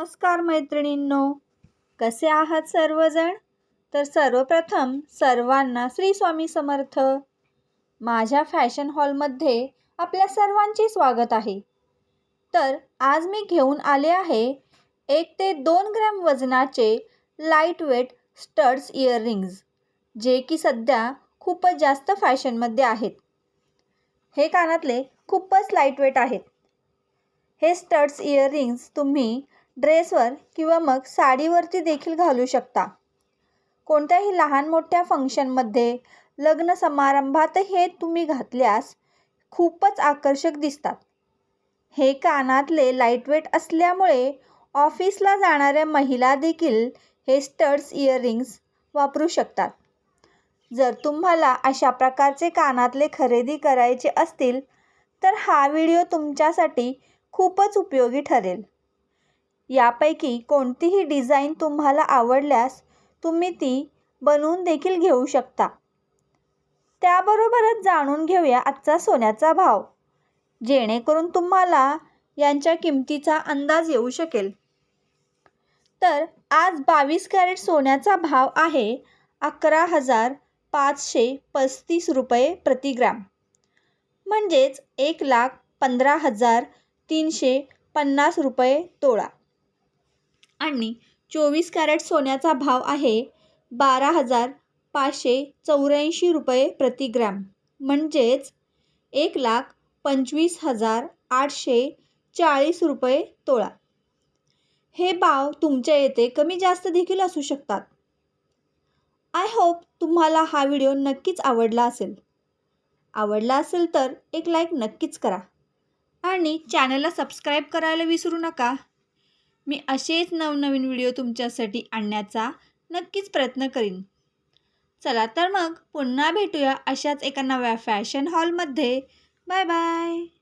नमस्कार मैत्रिणींनो. कसे आहात सर्वजण? तर सर्वप्रथम सर्वांना श्री स्वामी समर्थ. माझ्या फॅशन हॉलमध्ये आपल्या सर्वांचे स्वागत आहे. तर आज मी घेऊन आले आहे एक ते दोन ग्रॅम वजनाचे लाइट वेट स्टड्स इयररिंग्ज जे की सध्या खूपच जास्त फॅशनमध्ये आहेत. हे कानातले खूपच लाईटवेट आहेत. हे स्टड्स इयररिंग्स तुम्ही ड्रेसवर किंवा मग साडीवरती देखील घालू शकता. कोणत्याही लहान मोठ्या फंक्शनमध्ये लग्न समारंभात हे तुम्ही घातल्यास खूपच आकर्षक दिसतात. हे कानातले लाईटवेट असल्यामुळे ऑफिसला जाणाऱ्या महिला देखील हे स्टड्स इयरिंग्स वापरू शकतात. जर तुम्हाला अशा प्रकारचे कानातले खरेदी करायचे असतील तर हा व्हिडिओ तुमच्यासाठी खूपच उपयोगी ठरेल. यापैकी कोणतीही डिझाईन तुम्हाला आवडल्यास तुम्ही ती बनवून देखील घेऊ शकता. त्याबरोबरच जाणून घेऊया आजचा सोन्याचा भाव. जेणेकरून तुम्हाला यांच्या किमतीचा अंदाज येऊ शकेल. तर आज बावीस कॅरेट सोन्याचा भाव आहे अकरा हजार पाचशे पस्तीस रुपये प्रतिग्रॅम म्हणजेच एक लाख पंधरा हजार तीनशे पन्नास रुपये तोळा. आणि चोवीस कॅरेट सोन्याचा भाव आहे बारा हजार पाचशे चौऱ्याऐंशी रुपये प्रतिग्रॅम म्हणजेच एक लाख पंचवीस हजार आठशे चाळीस रुपये तोळा. हे भाव तुमच्या येथे कमी जास्त देखील असू शकतात. आय होप तुम्हाला हा व्हिडिओ नक्कीच आवडला असेल. आवडला असेल तर एक लाईक नक्कीच करा. आणि चॅनलला सबस्क्राईब करायला विसरू नका. मी असेच नवनवीन व्हिडिओ तुमच्यासाठी आणण्याचा नक्कीच प्रयत्न करीन. चला तर मग पुन्हा भेटूया अशाच एका नव्या फॅशन हॉलमध्ये. Bye bye.